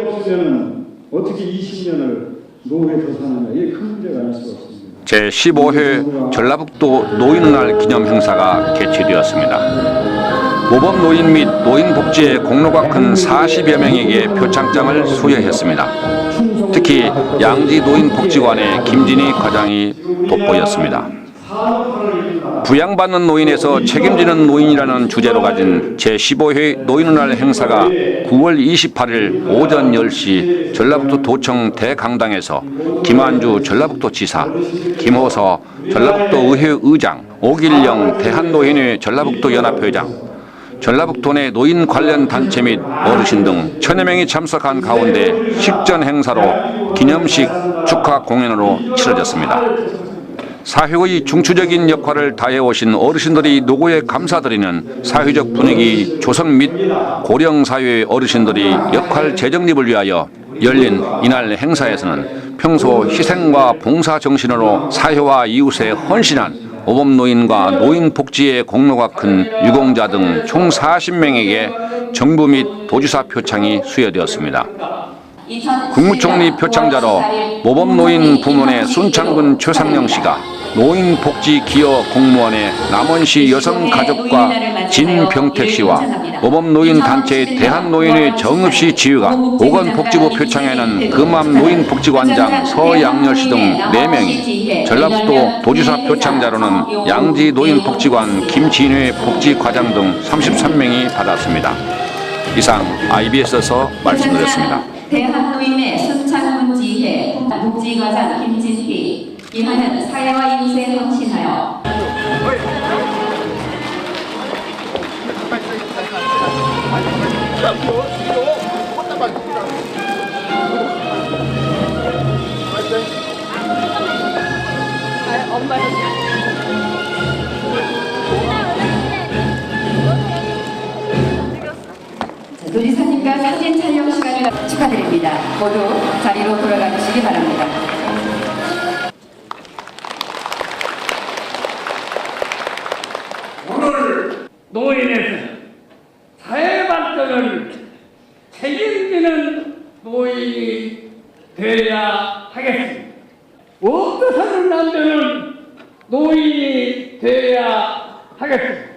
없으면 어떻게 20년을 노후에 더 사느냐 이게 큰 문제가 아닐 수가 없습니다. 제 15회 전라북도 노인날 기념 행사가 개최되었습니다. 모범 노인 및 노인 복지에 공로가 큰 40여 명에게 표창장을 수여했습니다. 특히 양지 노인 복지관의 김진희 과장이 돋보였습니다. 부양받는 노인에서 책임지는 노인이라는 주제로 가진 제15회 노인날 행사가 9월 28일 오전 10시 전라북도 도청 대강당에서 김한주 전라북도 지사, 김호서 전라북도 의회 의장, 오길영 대한노인회 전라북도 연합회장, 전라북도 내 노인 관련 단체 및 어르신 등 천여 명이 참석한 가운데 식전 행사로 기념식 축하 공연으로 치러졌습니다. 사회의 중추적인 역할을 다해오신 어르신들이 노고에 감사드리는 사회적 분위기 조성 및 고령 사회 어르신들이 역할 재정립을 위하여 열린 이날 행사에서는 평소 희생과 봉사 정신으로 사회와 이웃에 헌신한 모범 노인과 노인 복지에 공로가 큰 유공자 등 총 40명에게 정부 및 도지사 표창이 수여되었습니다. 국무총리 표창자로 모범노인 부문의 순창군 최상영 씨가 노인복지기여 공무원의 남원시 여성가족과 진병택 씨와 모범노인 단체 대한노인회 정읍시 지휘가 보건복지부 표창에는 금암 노인복지관장 서양열 씨 등 4명이 전라북도 도지사 표창자로는 양지 노인복지관 김진회 복지과장 등 33명이 받았습니다. 이상 IBS에서 말씀드렸습니다. 대한노인의 순창군 지회 복지과장 김진희 이하는 사회와 이웃에 헌신하여 자, 도지사님과 사진 촬영 시간을 축하드립니다. 모두 자리로 돌아가 주시기 바랍니다. 노인에서 사회 발전을 책임지는 노인이 되어야 하겠습니다. 원뜻하는 남자는 노인이 되어야 하겠습니다.